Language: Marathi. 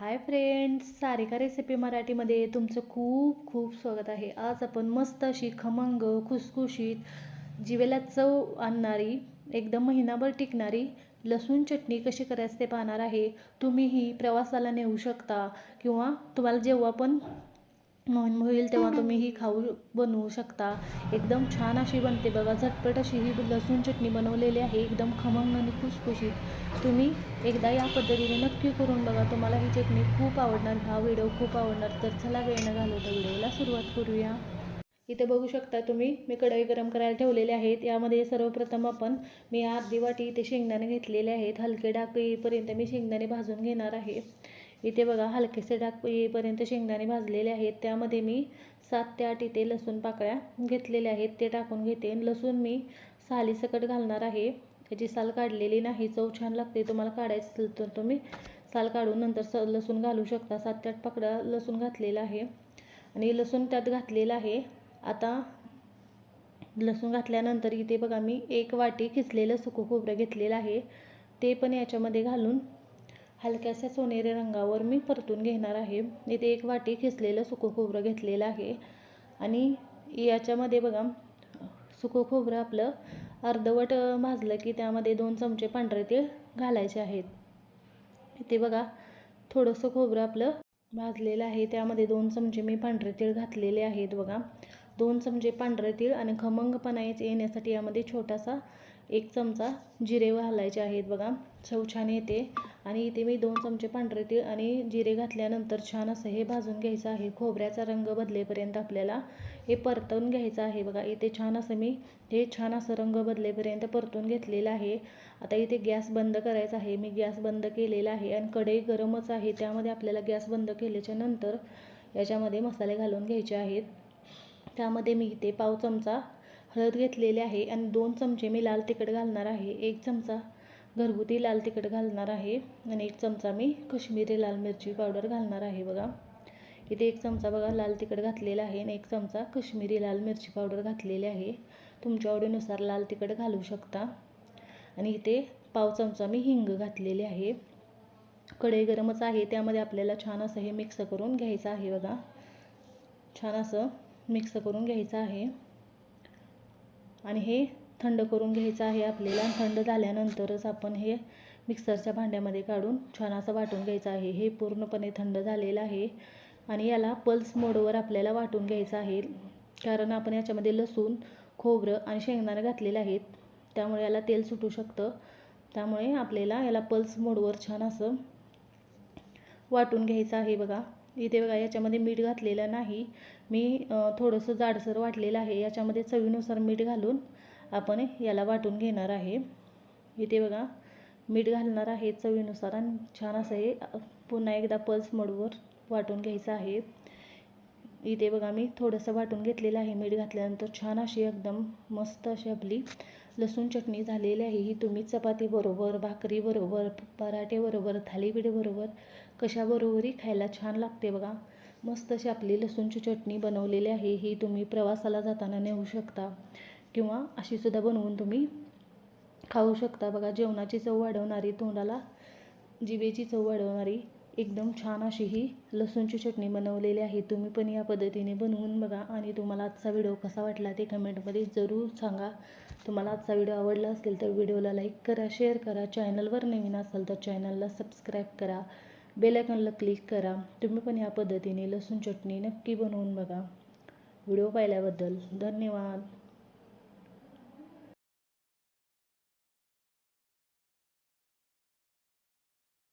हाय फ्रेंड्स सारिका रेसिपी मराठीमध्ये तुमचं खूप खूप स्वागत आहे. आज आपण मस्त अशी खमंग खुसखुशीत जिवेला चव आणणारी एकदम महिनाभर टिकणारी लसूण चटणी कशी करायचं ते पाहणार आहे. तुम्हीही प्रवासाला नेऊ शकता किंवा तुम्हाला जेव्हा पण मन होईल तेव्हा तुम्ही ही खाऊ बनवू शकता. एकदम छान अशी बनते बघा. झटपट अशी ही लसूण चटणी बनवलेली आहे. एकदम खमंग आणि खुसखुशीत. तुम्ही एकदा या पद्धतीने नक्की करून बघा. तुम्हाला ही चटणी खूप आवडणार. हा व्हिडिओ खूप आवडणार. तर चला वेळ न घालवता व्हिडिओला सुरुवात करूया. इथे बघू शकता तुम्ही मी कढई गरम करायला ठेवलेले आहेत. यामध्ये सर्वप्रथम आपण मी अर्धी वाटी इथे शेंगदाणे घेतलेले आहेत. हलके डाग येईपर्यंत मी शेंगदाणे भाजून घेणार आहे. इथे बघा हलकेसे डाग येईपर्यंत शेंगदाणे भाजलेले आहेत. त्यामध्ये मी सात ते आठ इथे लसूण पाकळ्या घेतलेल्या आहेत. ते टाकून घेते. लसूण मी सालीसकट घालणार आहे. त्याची साल काढलेली नाही. चव छान लागते. तुम्हाला काढायचं असेल तर तुम्ही साल काढून नंतर स लसूण घालू शकता. सात ते आठ पाकळ्या लसूण घातलेला आहे. आणि लसूण त्यात घातलेलं आहे. आता लसूण घातल्यानंतर इथे बघा मी एक वाटी खिसलेलं सुकं खोबरं घेतलेलं आहे. ते पण याच्यामध्ये घालून हलक्याशा सोनेरी रंगावर मी परतून घेणार आहे. इथे एक वाटी खिसलेलं सुकं खोबरं घेतलेलं आहे. आणि याच्यामध्ये बघा सुकं खोबरं आपलं अर्धवट भाजलं की त्यामध्ये दोन चमचे पांढरे तीळ घालायचे आहेत. इथे बघा थोडंसं खोबरं आपलं भाजलेलं आहे. त्यामध्ये दोन चमचे मी पांढरे तीळ घातलेले आहेत बघा. दोन चमचे पांढरे तीळ आणि खमंगपणा येण्यासाठी यामध्ये छोटासा एक चमचा जिरे घालायचे आहेत बघा. चव छान येते. आणि इथे मी दोन चमचे पांढरे तीळ आणि जिरे घातल्यानंतर छान असं हे भाजून घ्यायचं आहे. खोबऱ्याचा रंग बदलेपर्यंत आपल्याला हे परतवून घ्यायचं आहे बघा. इथे छान असं मी हे छान असं रंग बदलेपर्यंत परतून घेतलेलं आहे. आता इथे गॅस बंद करायचा आहे. मी गॅस बंद केलेला आहे आणि कढई गरमच आहे. त्यामध्ये आपल्याला गॅस बंद केल्याच्यानंतर याच्यामध्ये मसाले घालून घ्यायचे आहेत. त्यामध्ये मी इथे पाव चमचा हळद घेतलेली आहे आणि दोन चमचे मी लाल तिखट घालणार आहे. एक चमचा घरगुती लाल तिखट घालणार आहे आणि एक चमचा मी कश्मीरी लाल मिरची पावडर घालणार आहे बघा. इथे एक चमचा बघा लाल तिखट घातलेला आहे आणि एक चमचा कश्मीरी लाल मिरची पावडर घातलेली आहे. तुमच्या आवडीनुसार लाल तिखट घालू शकता. आणि इथे पाव चमचा मी हिंग घातलेली आहे. कढई गरमच आहे त्यामध्ये आपल्याला छान असं हे मिक्स करून घ्यायचं आहे बघा. छान असं मिक्स करून घ्यायचं आहे. आणि हे थंड करून घ्यायचं आहे आपल्याला. थंड झाल्यानंतरच आपण हे मिक्सरच्या भांड्यामध्ये काढून छान असं वाटून घ्यायचं आहे. हे पूर्णपणे थंड झालेलं आहे. आणि याला पल्स मोडवर आपल्याला वाटून घ्यायचं आहे. कारण आपण याच्यामध्ये लसूण खोबरं आणि शेंगदाणं घातलेले आहेत. त्यामुळे याला तेल सुटू शकतं. त्यामुळे आपल्याला याला पल्स मोडवर छान असं वाटून घ्यायचं आहे बघा. इथे बघा याच्यामध्ये मीठ घातलेलं नाही. मी थोडंसं जाडसर वाटलेलं आहे. याच्यामध्ये चवीनुसार मीठ घालून आपण याला वाटून घेणार आहे. इथे बघा मीठ घालणार आहे चवीनुसार आणि छान असं हे पुन्हा एकदा पल्स मोडवर वाटून घ्यायचं आहे. इथे बघा मी थोडंसं वाटून घेतलेलं आहे मीठ घातल्यानंतर. छान अशी एकदम मस्त अशी आपली लसूण चटणी झालेली आहे. ही तुम्ही चपातीबरोबर भाकरीबरोबर पराठेबरोबर थालीपीठबरोबर कशाबरोबरही खायला छान लागते बघा. मस्त अशी आपली लसूणची चटणी बनवलेली आहे. ही तुम्ही प्रवासाला जाताना नेऊ शकता किंवा अशीसुद्धा बनवून तुम्ही खाऊ शकता. बघा जेवणाची चव वाढवणारी तोंडाला जिभेची चव वाढवणारी एकदम छान अशी ही लसूणची चटणी बनवलेली आहे. तुम्ही पण या पद्धतीने बनवून बघा आणि तुम्हाला आजचा व्हिडिओ कसा वाटला ते कमेंटमध्ये जरूर सांगा. तुम्हाला आजचा व्हिडिओ आवडला असेल तर व्हिडिओला लाईक करा शेअर करा. चॅनलवर नवीन असाल तर चॅनलला सबस्क्राईब करा. बेलायकॉनला क्लिक करा. तुम्ही पण या पद्धतीने लसूण चटणी नक्की बनवून बघा. व्हिडिओ पाहिल्याबद्दल धन्यवाद.